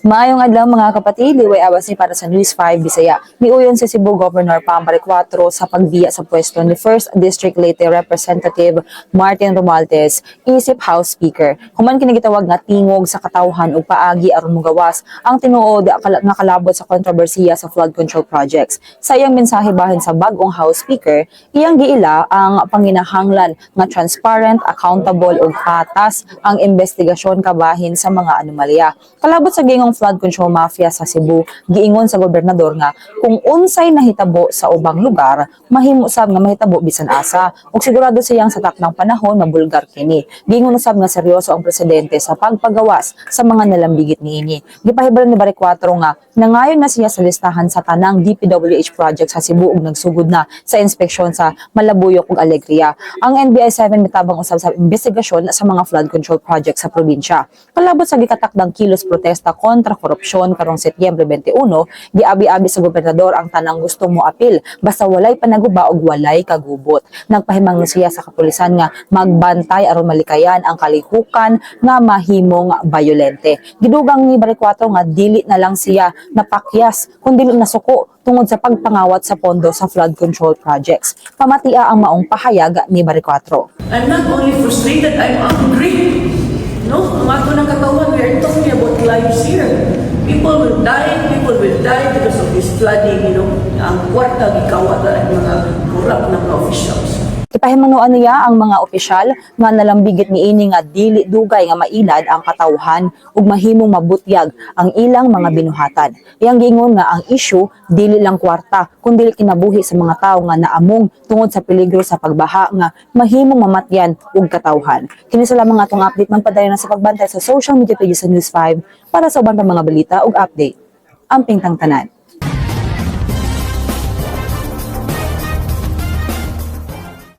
Maayong adlaw mga kapatid, liway awas ni para sa News 5 Bisaya. Miuyon si Cebu Governor Pampare 4 sa pagbiya sa pwesto ni 1st District Leyte Representative Martin Romualdez, isip House Speaker. Human kini gitawag nga tingog sa katawhan ug paagi aron mogawas ang tinuod nga kalabot sa kontrobersiya sa flood control projects. Sa iyang mensahe bahin sa bagong House Speaker, iyang giila ang panginahanglan nga transparent, accountable ug patas ang investigasyon kabahin sa mga anomalya. Kalabot sa gingong flood control mafia sa Cebu, giingon sa gobernador nga kung unsay nahitabo sa ubang lugar, mahimo sab nga mahitabo bisan asa. Ug sigurado siyang sa takdang panahon mabulgar kini. Giingon usab nga seryoso ang presidente sa pagpagawas sa mga nalambigit niini. Gipahibalan ni Bari 4 nga nangayon na siya sa listahan sa tanang DPWH project sa Cebu ug nagsugod na sa inspeksyon sa Malabuyok ug Alegria. Ang NBI 7 mitabang usab sa investigasyon sa mga flood control project sa probinsya. Kalabot sa gikatakdang kilos protesta kontra korupsyon karong Setyembre 21, giabi-abi sa gobernador ang tanang gusto mo apil basta walay panaguba ug walay kagubot. Nagpahimang siya sa kapulisan nga magbantay aron malikayan ang kalihukan nga mahimong bayolente. Gidugang ni Baricuatro nga dili na lang siya napakyas kun dili nasuko tungod sa pagpangawat sa pondo sa flood control projects. Pamatia ang maong pahayag ni Baricuatro. I'm not only frustrated, I'm angry. No, ang ato ng katawan, we are talking about lives here. People will die, people will die because of this flooding, you know. Ang kwarta, gikawat ang mga corrupt na officials. Ipahimanuan niya ang mga opisyal nga nalambigit ni ini nga dili dugay nga mailad ang katawhan ug mahimong mabutyag ang ilang mga binuhatan. Iyang giingon nga ang issue dili lang kwarta kundi kinabuhi sa mga tawo nga naamong tungod sa peligro sa pagbaha nga mahimong mamatyan ug katawhan. Kini sa lamang atong update man padayon sa pagbantay sa social media pages sa News 5 para sa ubang pang mga balita ug update. Amping tang tanan.